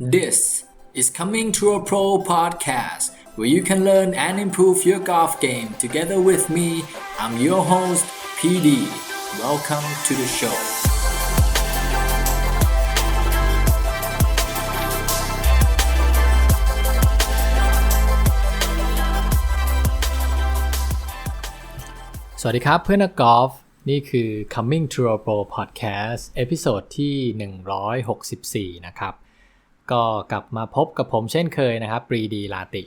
This is Coming to a Pro podcast, where you can learn and improve your golf game together with me. I'm your host, PD. Welcome to the show. สวัสดีครับเพื่อนนักกอล์ฟนี่คือ Coming to a Pro Podcast เอพิโซดที่ 164 นะครับ ก็กลับมาพบกับผมเช่นเคยนะครับปรีดีลาติ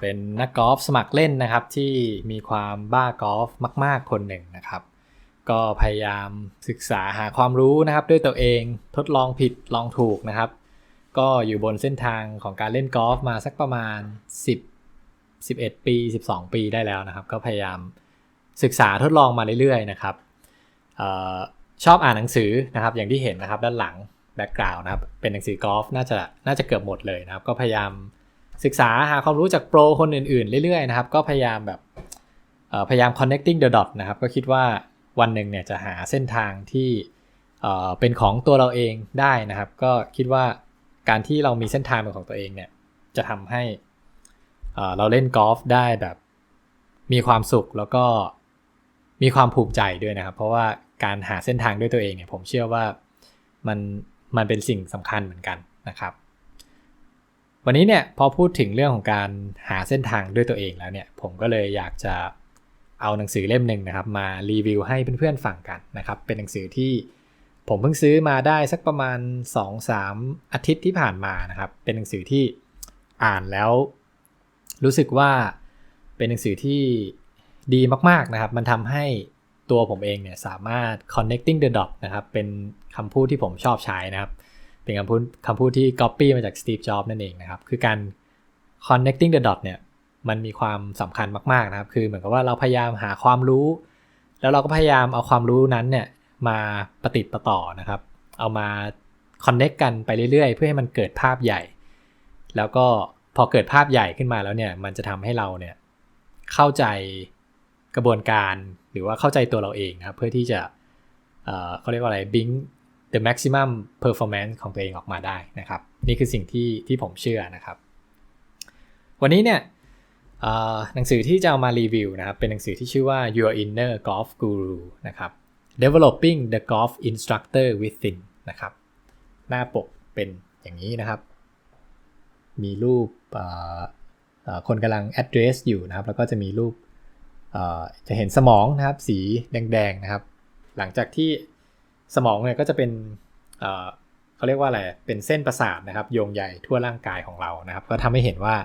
เป็นนักกอล์ฟสมัครเล่นนะครับที่มีความบ้ากอล์ฟมาก ๆ คนหนึ่งนะครับ ก็พยายามศึกษาหาความรู้นะครับด้วยตัวเองทดลองผิดลองถูกนะครับ ก็อยู่บนเส้นทางของการเล่นกอล์ฟมาสักประมาณ 10 11 ปี 12 ปีได้แล้วนะครับ ก็พยายามศึกษาทดลองมาเรื่อยๆนะครับออชอบอ่านหนังสือนะครับอย่างที่เห็นนะครับด้านหลัง แบ็กกราวน์นะครับ เป็นหนังสือกอล์ฟน่าจะน่าจะเกือบหมดเลยนะครับ ก็พยายามศึกษาหาความรู้จากโปรคนอื่นๆ เรื่อยๆนะครับ ก็พยายามแบบพยายาม connecting the dot นะครับ ก็คิดว่าวันหนึ่งเนี่ยจะหาเส้นทางที่เป็นของตัวเราเองได้นะครับ ก็คิดว่าการที่เรามีเส้นทางเป็นของตัวเองเนี่ยจะทำให้เราเล่นกอล์ฟได้แบบมีความสุขแล้วก็มีความภูมิใจด้วยนะครับ เพราะว่าการหาเส้นทางด้วยตัวเองเนี่ยผมเชื่อว่ามัน มันเป็นสิ่งสำคัญเหมือนกันนะครับ วันนี้เนี่ยพอพูดถึงเรื่องของการหาเส้นทางด้วยตัวเองแล้วเนี่ย ผมก็เลยอยากจะเอาหนังสือเล่มหนึ่งนะครับ มารีวิวให้เพื่อนๆฟังกันนะครับ เป็นหนังสือที่ผมเพิ่งซื้อมาได้สักประมาณ 2-3 อาทิตย์ที่ผ่านมานะครับ เป็นหนังสือที่อ่านแล้ว รู้สึกว่าเป็นหนังสือที่ดีมากๆนะครับ มันทำให้ตัวผมเองเนี่ยสามารถ connecting the dot นะครับ เป็น คำพูดที่ผมชอบใช้นะครับ เป็นคำพูดคำพูดที่ copy มาจาก Steve Jobs นั่นเองนะครับ คือการ connecting the dot เนี่ย มันมีความสำคัญมากๆนะครับ คือเหมือนกับว่าเราพยายามหาความรู้ แล้วเราก็พยายามเอาความรู้นั้นเนี่ยมาปฏิติประต่อนะครับ เอามา connect กันไปเรื่อยๆ เพื่อให้มันเกิดภาพใหญ่ แล้วก็พอเกิดภาพใหญ่ขึ้นมาแล้วเนี่ย มันจะทำให้เราเนี่ยเข้าใจกระบวนการหรือว่าเข้าใจตัวเราเองครับ เพื่อที่จะเขาเรียกว่าอะไร bring the maximum performance ของตัวเองออกมาได้นะครับ นี่คือสิ่งที่ที่ผมเชื่อนะครับ วันนี้เนี่ยหนังสือที่จะเอามารีวิวนะครับ เป็นหนังสือที่ชื่อว่า Your Inner Golf Guru นะครับ Developing the Golf Instructor Within นะครับ หน้าปกเป็นอย่างนี้นะครับ มีรูปคนกำลัง address อยู่นะครับ แล้วก็จะมีรูปจะเห็นสมองนะครับ สีแดงๆนะครับ หลังจากที่ สมองเนี่ยก็จะเป็นเขาเรียกว่าอะไร เป็นเส้นประสาทนะครับ โยงใหญ่ทั่วร่างกายของเรานะครับ ก็ทำให้เห็นว่า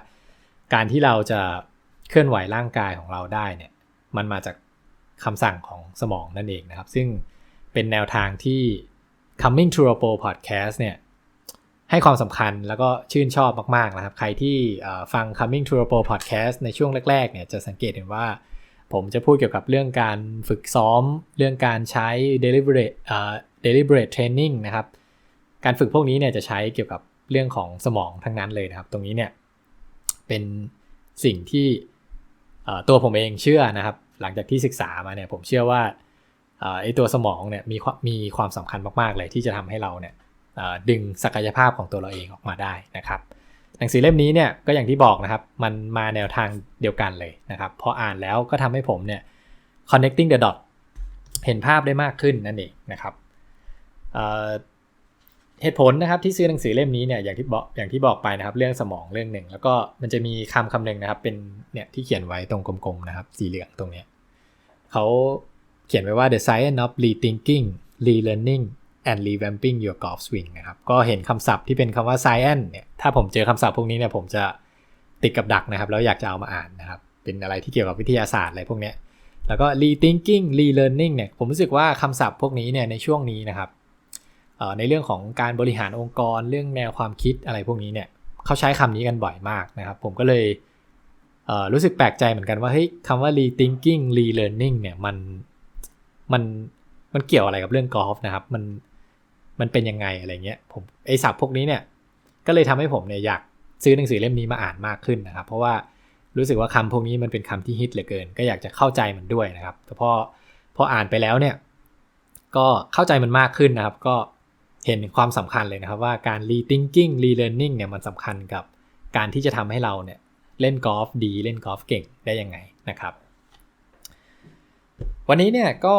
การที่เราจะเคลื่อนไหวร่างกายของเราได้เนี่ยมันมาจากคำสั่งของสมองนั่นเองนะครับ ซึ่งเป็นแนวทางที่ Coming to a Pro Podcast เนี่ยให้ความสำคัญแล้วก็ชื่นชอบมาก ๆ นะครับ ใครที่ฟัง Coming to a Pro Podcast ในช่วงแรก ๆ เนี่ยจะสังเกตเห็นว่า ผมจะพูดเกี่ยวกับเรื่องการฝึกซ้อม เรื่องการใช้ deliberate อ่ deliberate training นะครับ การฝึกพวกนี้เนี่ยจะใช้เกี่ยวกับเรื่องของสมองทั้งนั้นเลยนะครับ ตรงนี้เนี่ยเป็นสิ่งที่ตัวผมเองเชื่อนะครับ หลังจากที่ศึกษามาเนี่ยผมเชื่อว่าไอตัวสมองเนี่ยมีมีความสำคัญมากๆเลยที่จะทำให้เราเนี่ยดึงศักยภาพของตัวเราเองออกมาได้นะครับ หนังสือเล่มนี้เนี่ยก็อย่างที่บอกนะครับ มันมาแนวทางเดียวกันเลยนะครับพออ่านแล้วก็ทำให้ผมเนี่ย connecting the dot เห็นภาพได้มากขึ้นนั่นเองนะครับเหตุผลนะครับที่ซื้อหนังสือเล่มนี้เนี่ยอย่างที่บอกอย่างที่บอกไปนะครับ เรื่องสมองเรื่องหนึ่ง แล้วก็มันจะมีคำคำหนึ่งนะครับเป็นเนี่ยที่เขียนไว้ตรงกลมๆนะครับ สีเหลืองตรงเนี้ยเขาเขียนไว้ว่า the science of rethinking relearning and revamping your golf swing นะครับ ก็เห็นคำศัพท์ที่เป็นคำว่า science เนี่ย ถ้าผมเจอคำศัพท์พวกนี้เนี่ยผมจะติดกับดักนะครับ แล้วอยากจะเอามาอ่านนะครับ เป็นอะไรที่เกี่ยวกับวิทยาศาสตร์อะไรพวกนี้แล้วก็ rethinking relearning เนี่ย ผมรู้สึกว่าคำศัพท์พวกนี้เนี่ยในช่วงนี้นะครับ ในเรื่องของการบริหารองค์กร เรื่องแนวความคิดอะไรพวกนี้เนี่ย เขาใช้คำนี้กันบ่อยมากนะครับ ผมก็เลยรู้สึกแปลกใจเหมือนกันว่าเฮ้ยคำว่า rethinking relearning เนี่ยมันมันมันเกี่ยวอะไรกับเรื่องกอล์ฟนะครับ มัน มันเป็นยังไงอะไรเงี้ยผมไอศัพท์พวกนี้เนี่ยก็เลยทำให้ผมเนี่ยอยากซื้อหนังสือเล่มนี้มาอ่านมากขึ้นนะครับ เพราะว่ารู้สึกว่าคำพวกนี้มันเป็นคำที่ฮิตเหลือเกิน ก็อยากจะเข้าใจมันด้วยนะครับ แต่พอพออ่านไปแล้วเนี่ยก็เข้าใจมันมากขึ้นนะครับ ก็เห็นความสำคัญเลยนะครับว่าการ rethinking relearning เนี่ยมันสำคัญกับการที่จะทำให้เราเนี่ยเล่นกอล์ฟดีเล่นกอล์ฟเก่งได้ยังไงนะครับ วันนี้เนี่ยก็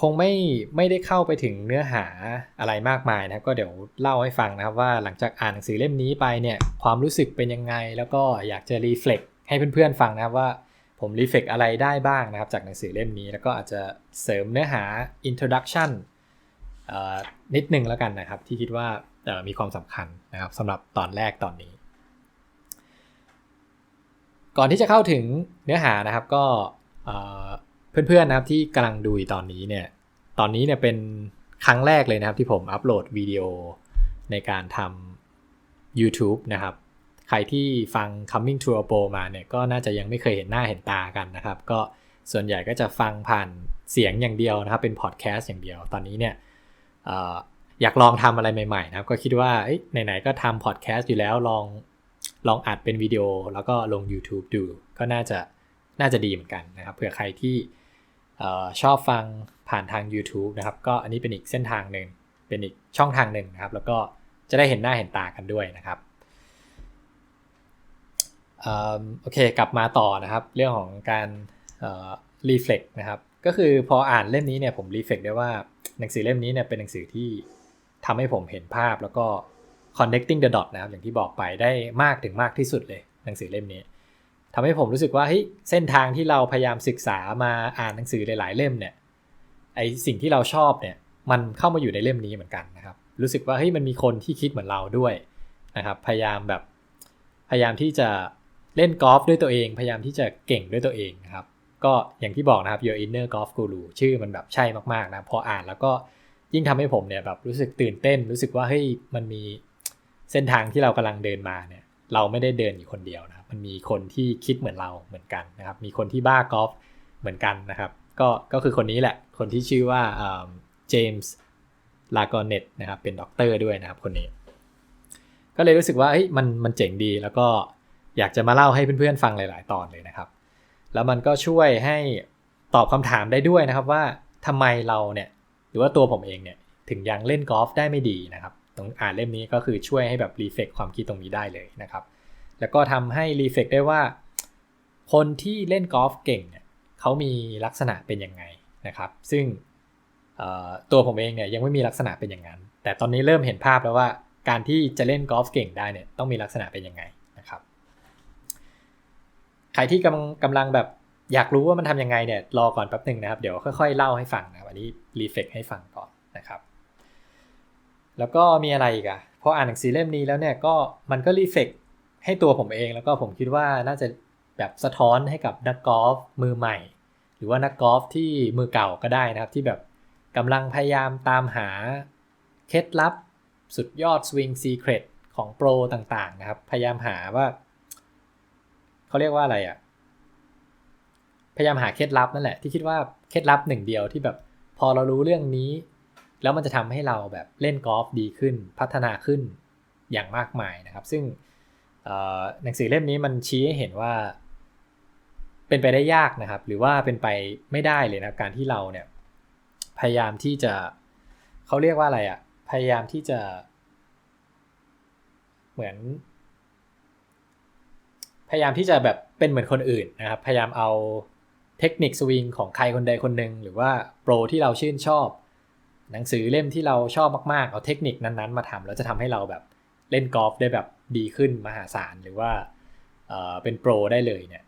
คงไม่ไม่ได้เข้าไปถึงเนื้อหาอะไรมากมายนะก็เดี๋ยวเล่าให้ฟังนะครับว่าหลังจากอ่านหนังสือเล่มนี้ไปเนี่ยความรู้สึกเป็นยังไง แล้วก็อยากจะรีเฟล็กให้เพื่อนๆฟังนะครับว่าผมรีเฟล็กอะไรได้บ้างนะครับ จากหนังสือเล่มนี้ แล้วก็อาจจะเสริมเนื้อหา introduction นิดนึงแล้วกันนะครับ ที่คิดว่ามีความสำคัญนะครับสำหรับตอนแรกตอนนี้ ก่อนที่จะเข้าถึงเนื้อหานะครับก็ เพื่อนๆนะครับที่กำลังดูตอนนี้เนี่ย ตอนนี้เนี่ยเป็นครั้งแรกเลยนะครับที่ผมอัปโหลดวิดีโอในการทำ YouTube นะครับ ใครที่ฟัง Coming to a Pro มาเนี่ยก็น่าจะยังไม่เคยเห็นหน้าเห็นตากันนะครับ ก็ส่วนใหญ่ก็จะฟังผ่านเสียงอย่างเดียวนะครับ เป็นพอดแคสต์อย่างเดียว ตอนนี้เนี่ยอยากลองทำอะไรใหม่ๆนะครับ ก็คิดว่าไหนๆก็ทำพอดแคสต์อยู่แล้วลองลองอัดเป็นวิดีโอแล้วก็ลง YouTube ดู ก็น่าจะน่าจะดีเหมือนกันนะครับเผื่อใครที่ ชอบฟังผ่านทาง YouTube นะครับ ก็อันนี้เป็นอีกเส้นทางหนึ่ง เป็นอีกช่องทางหนึ่งนะครับ แล้วก็จะได้เห็นหน้าเห็นตากันด้วยนะครับโอเค กลับมาต่อนะครับ เรื่องของการรีเฟล็กนะครับ ก็คือพออ่านเล่มนี้เนี่ยผมรีเฟล็กได้ว่าหนังสือเล่มนี้เนี่ยเป็นหนังสือที่ทำให้ผมเห็นภาพแล้วก็ connecting the dot นะครับ อย่างที่บอกไปได้มากถึงมากที่สุดเลยหนังสือเล่มนี้ ทำให้ผมรู้สึกว่าเฮ้ยเส้นทางที่เราพยายามศึกษามาอ่านหนังสือหลาย ๆ เล่มเนี่ยไอสิ่งที่เราชอบเนี่ยมันเข้ามาอยู่ในเล่มนี้เหมือนกันนะครับ รู้สึกว่าเฮ้ยมันมีคนที่คิดเหมือนเราด้วยนะครับพยายามแบบพยายามที่จะเล่นกอล์ฟด้วยตัวเอง พยายามที่จะเก่งด้วยตัวเองนะครับก็อย่างที่บอกนะครับ Your Inner Golf Guru ชื่อมันแบบใช่มากๆนะพออ่านแล้วก็ยิ่งทำให้ผมเนี่ยแบบรู้สึกตื่นเต้น รู้สึกว่าเฮ้ยมันมีเส้นทางที่เรากำลังเดินมาเนี่ยเราไม่ได้เดินอยู่คนเดียวนะ มันมีคนที่คิดเหมือนเราเหมือนกันนะครับ มีคนที่บ้ากอล์ฟเหมือนกันนะครับ ก็ก็คือคนนี้แหละ คนที่ชื่อว่าเจมส์ลากอนเน็ตนะครับ เป็นด็อกเตอร์ด้วยนะครับคนนี้ ก็เลยรู้สึกว่าเฮ้ยมันมันเจ๋งดีแล้วก็อยากจะมาเล่าให้เพื่อนๆฟังหลาย ๆ ตอนเลยนะครับ แล้วมันก็ช่วยให้ตอบคำถามได้ด้วยนะครับว่าทำไมเราเนี่ยหรือว่าตัวผมเองเนี่ยถึงยังเล่นกอล์ฟได้ไม่ดีนะครับตรงอ่านเล่มนี้ก็คือช่วยให้แบบรีเฟกความคิดตรงนี้ได้เลยนะครับ แล้วก็ทำให้รีเฟกได้ว่า คนที่เล่นกอล์ฟเก่งเนี่ยเขามีลักษณะเป็นยังไงนะครับ ซึ่งตัวผมเองเนี่ยยังไม่มีลักษณะเป็นอย่างนั้น แต่ตอนนี้เริ่มเห็นภาพแล้วว่า การที่จะเล่นกอล์ฟเก่งได้เนี่ยต้องมีลักษณะเป็นยังไงนะครับ ใครที่กำลังกำลังแบบอยากรู้ว่ามันทำยังไงเนี่ยรอก่อนแป๊บหนึ่งนะครับ เดี๋ยวค่อยๆเล่าให้ฟังนะวันนี้รีเฟกให้ฟังก่อนนะครับ แล้วก็มีอะไรอีกอะพออ่านหนังสือเล่มนี้แล้วเนี่ยก็มันก็รีเฟก ให้ตัวผมเองแล้วก็ผมคิดว่าน่าจะแบบสะท้อนให้กับนักกอล์ฟมือใหม่ หรือว่านักกอล์ฟที่มือเก่าก็ได้นะครับ ที่แบบกำลังพยายามตามหาเคล็ดลับสุดยอดสวิงซีเครตของโปรต่างๆนะครับ พยายามหาว่าเขาเรียกว่าอะไรอะ่ะ พยายามหาเคล็ดลับนั่นแหละที่คิดว่าเคล็ดลับหนึ่งเดียวที่แบบพอเรารู้เรื่องนี้ แล้วมันจะทำให้เราแบบเล่นกอล์ฟดีขึ้น พัฒนาขึ้นอย่างมากมายนะครับ ซึ่ง หนังสือเล่มนี้มันชี้ให้เห็นว่า เป็นไปได้ยากนะครับ หรือว่าเป็นไปไม่ได้เลยนะการที่เราเนี่ยพยายามที่จะเขาเรียกว่าอะไรอะ่ะพยายามที่จะ เหมือน พยายามที่จะแบบเป็นเหมือนคนอื่นนะครับ พยายามเอาเทคนิคสวิงของใครคนใดคนหนึ่งหรือว่าโปรที่เราชื่นชอบ หนังสือเล่มที่เราชอบมากๆ เอาเทคนิคนั้นๆ มาทำแล้วจะทำให้เราแบบ เล่นกอล์ฟได้แบบดีขึ้นมหาศาลหรือว่าเป็นโปรได้เลยเนี่ย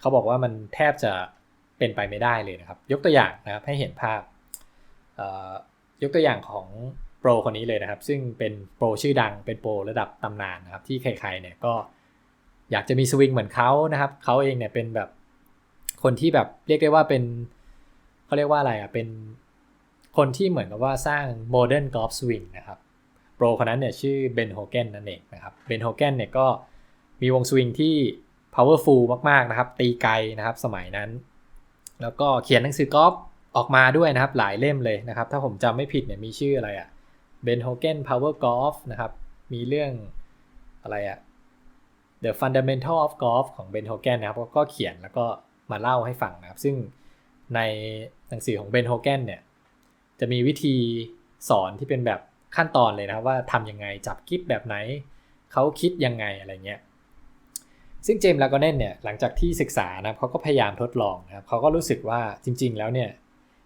เขาบอกว่ามันแทบจะเป็นไปไม่ได้เลยนะครับ ยกตัวอย่างนะครับให้เห็นภาพยกตัวอย่างของโปรคนนี้เลยนะครับ ซึ่งเป็นโปรชื่อดังเป็นโปรระดับตำนานนะครับ ที่ใครๆเนี่ยก็อยากจะมีสวิงเหมือนเขานะครับเขาเองเนี่ยเป็นแบบคนที่แบบเรียกได้ว่าเป็นเขาเรียกว่าอะไรอะเป็นคนที่เหมือนกับว่าสร้างโมเดิร์นกอล์ฟสวิงนะครับ โปรคนนั้นเนี่ยชื่อเบนโฮเกนนั่นเองนะครับเบนโฮเกนเนี่ยก็มีวงสวิงที่ powerful มากๆนะครับ ตีไกลนะครับสมัยนั้น แล้วก็เขียนหนังสือกอล์ฟออกมาด้วยนะครับหลายเล่มเลยนะครับ ถ้าผมจำไม่ผิดเนี่ยมีชื่ออะไรอะ่ะเบนโฮเกน power golf นะครับมีเรื่องอะไรอะ่ะ The Fundamental of Golf ของเบนโฮเกนนะครับก็เขียนแล้วก็มาเล่าให้ฟังนะครับ ซึ่งในหนังสือของเบนโฮเกนเนี่ยจะมีวิธีสอนที่เป็นแบบ ขั้นตอนเลยนะว่าทำยังไงจับกิฟแบบไหนเขาคิดยังไงอะไรเงี้ยซึ่งเจมส์ลากอนเนนเนี่ยหลังจากที่ศึกษานะเขาก็พยายามทดลองนะครับเขาก็รู้สึกว่าจริง ๆ แล้วเนี่ย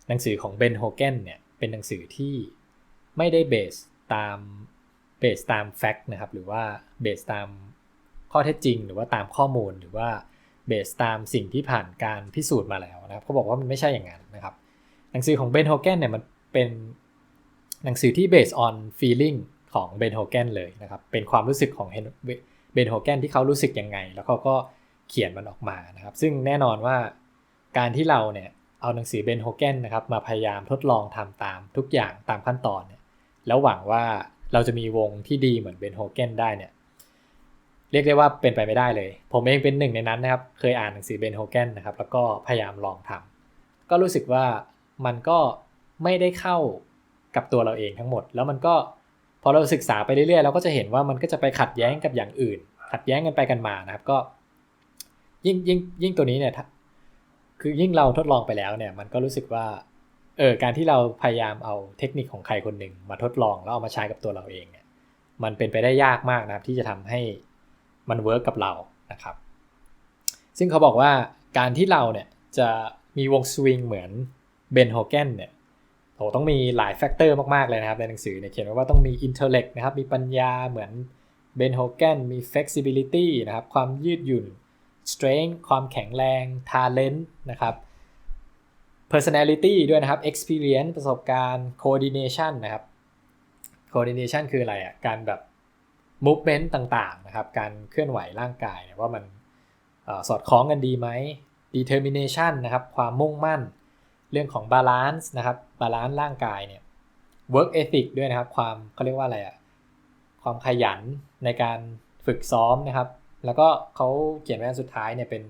หนังสือของเบนโฮเกนเนี่ยเป็นหนังสือที่ไม่ได้เบสตามเบสตามแฟกต์นะครับหรือว่าเบสตามข้อเท็จจริง หรือว่าตามข้อมูลหรือว่าเบสตามสิ่งที่ผ่านการพิสูจน์มาแล้วนะครับเขาบอกว่ามันไม่ใช่อย่างนั้นนะครับ หนังสือของเบนโฮเกนเนี่ยมันเป็น หนังสือที่ based on feeling ของเบนโฮเกนเลยนะครับ เป็นความรู้สึกของเบนโฮเกนที่เขารู้สึกยังไง แล้วเขาก็เขียนมันออกมานะครับ ซึ่งแน่นอนว่าการที่เราเนี่ยเอาหนังสือเบนโฮเกนนะครับมาพยายามทดลองทำตามทุกอย่างตามขั้นตอนเนี่ยแล้วหวังว่าเราจะมีวงที่ดีเหมือนเบนโฮเกนได้เนี่ยเรียกได้ว่าเป็นไปไม่ได้เลย ผมเองเป็นหนึ่งในนั้นนะครับ เคยอ่านหนังสือเบนโฮเกนนะครับแล้วก็พยายามลองทำก็รู้สึกว่ามันก็ไม่ได้เข้า กับตัวเราเองทั้งหมด แล้วมันก็พอเราศึกษาไปเรื่อยๆเราก็จะเห็นว่ามันก็จะไปขัดแย้งกับอย่างอื่น ขัดแย้งกันไปกันมานะครับ ก็ ยิ่งยิ่งยิ่งตัวนี้เนี่ยคือยิ่งเราทดลองไปแล้วเนี่ย มันก็รู้สึกว่าเออการที่เราพยายามเอาเทคนิคของใครคนหนึ่งมาทดลองแล้วเอามาใช้กับตัวเราเองเนี่ยมันเป็นไปได้ยากมากนะครับ ที่จะทำให้มันเวิร์กกับเรานะครับ ซึ่งเขาบอกว่าการที่เราเนี่ยจะมีวงสวิงเหมือนเบนโฮเกนเนี่ย โหต้องมีหลายแฟกเตอร์มาก ๆ เลยนะครับ ในหนังสือเนี่ยเขียนไว้ว่าต้องมี intellect นะครับ มีปัญญาเหมือนเบนโฮเกนมี flexibility นะครับ ความยืดหยุ่น strength ความแข็งแรง talent นะครับ personality ด้วยนะครับ experience ประสบการณ์ coordination นะครับ coordination คืออะไรอะ การแบบ movement ต่างๆ นะครับ การเคลื่อนไหวร่างกายเนี่ยว่ามันสอดคล้องกันดีไหม determination นะครับ ความมุ่งมั่น เรื่องของบาลานซ์นะครับบาลานซ์ร่างกายเนี่ย work ethic ด้วยนะครับ ความเขาเรียกว่าอะไรอะความขยันในการฝึกซ้อมนะครับ แล้วก็เขาเขียนไว้สุดท้ายเนี่ยเป็น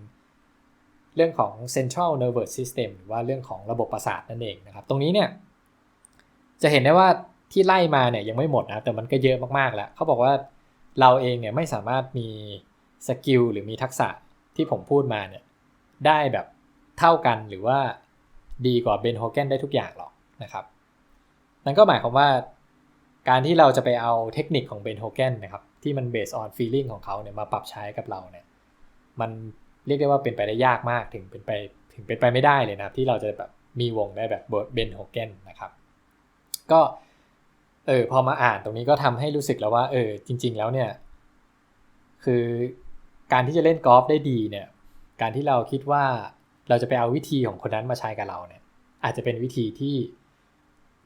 เรื่องของ central nervous system หรือว่าเรื่องของระบบประสาทนั่นเองนะครับ ตรงนี้เนี่ย จะเห็นได้ว่าที่ไล่มาเนี่ยยังไม่หมดนะแต่มันก็เยอะมากๆแล้วเขาบอกว่าเราเองเนี่ยไม่สามารถมีสกิลหรือมีทักษะที่ผมพูดมาเนี่ยได้แบบเท่ากันหรือว่า ดีกว่าเบนโฮเกนได้ทุกอย่างหรอกนะครับนั่นก็หมายความว่าการที่เราจะไปเอาเทคนิคของเบนโฮเกนนะครับที่มันเบสออนฟีลลิ่งของเขาเนี่ยมาปรับใช้กับเราเนี่ยมันเรียกได้ว่าเป็นไปได้ยากมากถึงเป็นไปถึงเป็นไปไม่ได้เลยนะที่เราจะแบบมีวงได้แบบเบนโฮเกนนะครับก็เออพอมาอ่านตรงนี้ก็ทำให้รู้สึกแล้วว่าเออจริง ๆ แล้วเนี่ยคือการที่จะเล่นกอล์ฟได้ดีเนี่ยการที่เราคิดว่า เราจะไปเอาวิธีของคนนั้นมาใช้กับเราเนี่ย อาจจะเป็นวิธีที่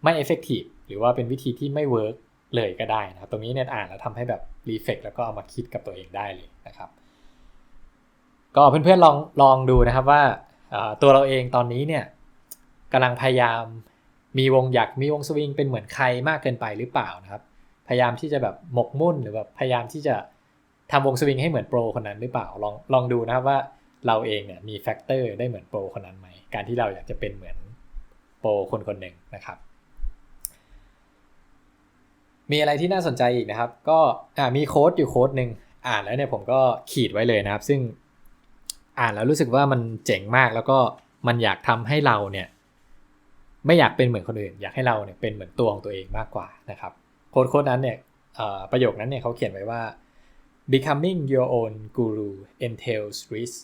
ไม่เอฟเฟกตีฟหรือว่าเป็นวิธีที่ไม่เวิร์กเลยก็ได้นะครับ ตรงนี้เนี่ยอ่านแล้วทำให้แบบรีเฟกแล้วก็เอามาคิดกับตัวเองได้เลยนะครับ ก็เพื่อนๆลองลองดูนะครับว่าตัวเราเองตอนนี้เนี่ยกำลังพยายามมีวงอยากมีวงสวิงเป็นเหมือนใครมากเกินไปหรือเปล่านะครับ พยายามที่จะแบบหมกมุ่นหรือแบบพยายามที่จะทำวงสวิงให้เหมือนโปรคนนั้นหรือเปล่าลองลองดูนะครับว่า เราเองเนี่ยมีแฟกเตอร์ได้เหมือนโปรคนนั้นไหม การที่เราอยากจะเป็นเหมือนโปรคนคนหนึ่งนะครับ มีอะไรที่น่าสนใจอีกนะครับ ก็มีโค้ดอยู่โค้ดหนึ่งอ่านแล้วเนี่ยผมก็ขีดไว้เลยนะครับ ซึ่งอ่านแล้วรู้สึกว่ามันเจ๋งมากแล้วก็มันอยากทำให้เราเนี่ย ไม่อยากเป็นเหมือนคนอื่น อยากให้เราเนี่ยเป็นเหมือนตัวของตัวเองมากกว่านะครับโค้ดโค้ดนั้นเนี่ยประโยคนั้นเนี่ยเขาเขียนไว้ว่า becoming your own guru entails risk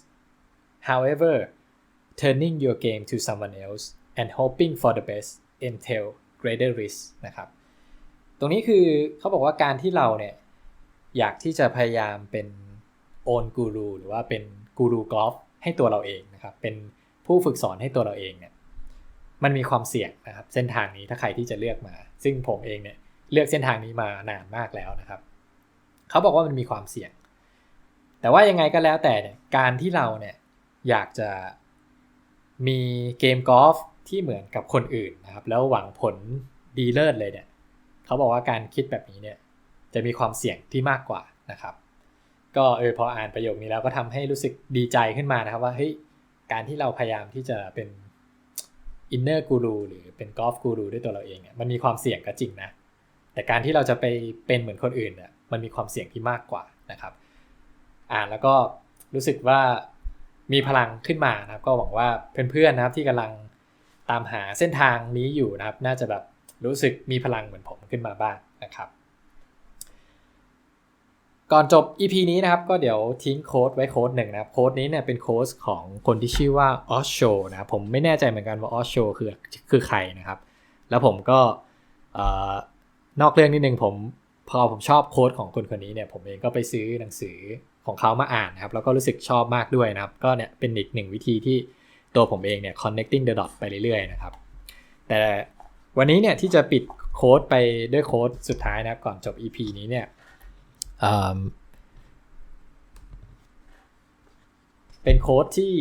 However, turning your game to someone else and hoping for the best entail greater risk นะครับ ตรงนี้คือเขาบอกว่าการที่เราเนี่ยอยากที่จะพยายามเป็นโอนกูรูหรือว่าเป็นกูรูกอล์ฟให้ตัวเราเองนะครับ เป็นผู้ฝึกสอนให้ตัวเราเองเนี่ย มันมีความเสี่ยงนะครับ เส้นทางนี้ถ้าใครที่จะเลือกมา ซึ่งผมเองเนี่ยเลือกเส้นทางนี้มานานมากแล้วนะครับ เขาบอกว่ามันมีความเสี่ยง แต่ว่ายังไงก็แล้วแต่เนี่ย การที่เราเนี่ย อยากจะมีเกมกอล์ฟที่เหมือนกับคนอื่นนะครับ แล้วหวังผลดีเลิศเลยเนี่ยเขาบอกว่าการคิดแบบนี้เนี่ยจะมีความเสี่ยงที่มากกว่านะครับ ก็เออพออ่านประโยคนี้แล้วก็ทำให้รู้สึกดีใจขึ้นมานะครับว่าเฮ้ยการที่เราพยายามที่จะเป็นอินเนอร์กูรูหรือเป็นกอล์ฟกูรูด้วยตัวเราเองเนี่ยมันมีความเสี่ยงก็จริงนะ แต่การที่เราจะไปเป็นเหมือนคนอื่นเนี่ยมันมีความเสี่ยงที่มากกว่านะครับ อ่านแล้วก็รู้สึกว่า มีพลังขึ้นมานะครับ ก็หวังว่าเพื่อนๆนะครับที่กำลังตามหาเส้นทางนี้อยู่นะครับ น่าจะแบบรู้สึกมีพลังเหมือนผมขึ้นมาบ้างนะครับ ก่อนจบ EP นี้นะครับ ก็เดี๋ยวทิ้งโค้ดไว้โค้ดหนึ่งนะครับ โค้ดนี้เนี่ยเป็นโค้ดของคนที่ชื่อว่าออชโชนะครับผมไม่แน่ใจเหมือนกันว่าออชโชคือคือใครนะครับ แล้วผมก็นอกเรื่องนิดนึงผมพอผมชอบโค้ดของคนคนนี้เนี่ยผมเองก็ไปซื้อหนังสือ ของเขามาอ่านนะครับแล้วก็รู้สึกชอบมากด้วยนะครับ ก็เนี่ยเป็นอีกหนึ่งวิธีที่ตัวผมเองเนี่ย connecting the dot ไปเรื่อยๆนะครับ แต่วันนี้เนี่ยที่จะปิดโค้ดไปด้วยโค้ดสุดท้ายนะครับ ก่อนจบ EP นี้เนี่ยเป็นโค้ดที่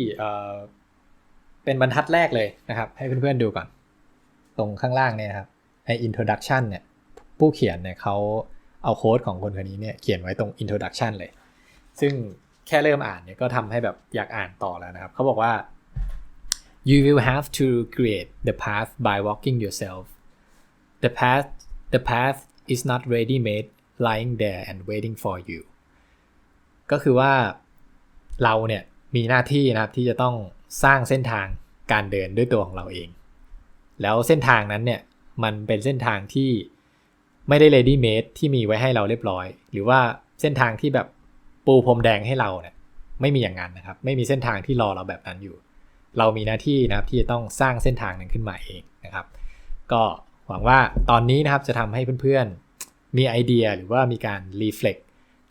เป็นบรรทัดแรกเลยนะครับ ให้เพื่อนๆดูก่อน ตรงข้างล่างเนี่ยครับใน introduction เนี่ยผู้เขียนเนี่ยเขาเอาโค้ดของคนคนนี้เนี่ยเขียนไว้ตรง introduction เลย ซึ่งแค่เริ่มอ่านเนี่ยก็ทำให้แบบอยากอ่านต่อแล้วนะครับ เขาบอกว่า you will have to create the path by walking yourself the path the path is not ready made lying there and waiting for you ก็คือว่าเราเนี่ยมีหน้าที่นะครับที่จะต้องสร้างเส้นทางการเดินด้วยตัวของเราเอง แล้วเส้นทางนั้นเนี่ยมันเป็นเส้นทางที่ไม่ได้ ready made ที่มีไว้ให้เราเรียบร้อย หรือว่าเส้นทางที่แบบ ปูพรมแดงให้เราเนี่ยไม่มีอย่างนั้นนะครับ ไม่มีเส้นทางที่รอเราแบบนั้นอยู่ เรามีหน้าที่นะครับที่จะต้องสร้างเส้นทางนั้นขึ้นมาเองนะครับ ก็หวังว่าตอนนี้นะครับจะทำให้เพื่อนๆ มีไอเดียหรือว่ามีการรีเฟล็ก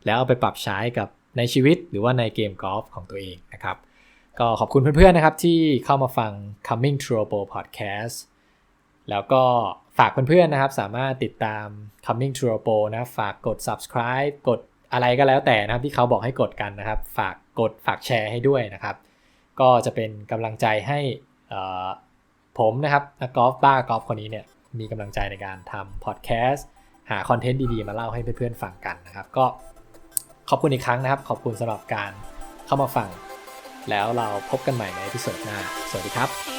แล้วเอาไปปรับใช้กับในชีวิตหรือว่าในเกมกอล์ฟของตัวเองนะครับ ก็ขอบคุณเพื่อนๆนะครับที่เข้ามาฟัง Coming True Pro Podcast แล้วก็ฝากเพื่อนๆนะครับ สามารถติดตาม Coming True Pro นะฝากกด subscribe กด อะไรก็แล้วแต่นะครับที่เขาบอกให้กดกันนะครับ ฝากกดฝากแชร์ให้ด้วยนะครับ ก็จะเป็นกำลังใจให้ผมนะครับนักกอล์ฟบ้ากอล์ฟคนนี้เนี่ยมีกำลังใจในการทำพอดแคสต์หาคอนเทนต์ดีๆ มาเล่าให้เพื่อนๆฟังกันนะครับ ก็ขอบคุณอีกครั้งนะครับ ขอบคุณสำหรับการเข้ามาฟัง แล้วเราพบกันใหม่ในที่สุดหน้า สวัสดีครับ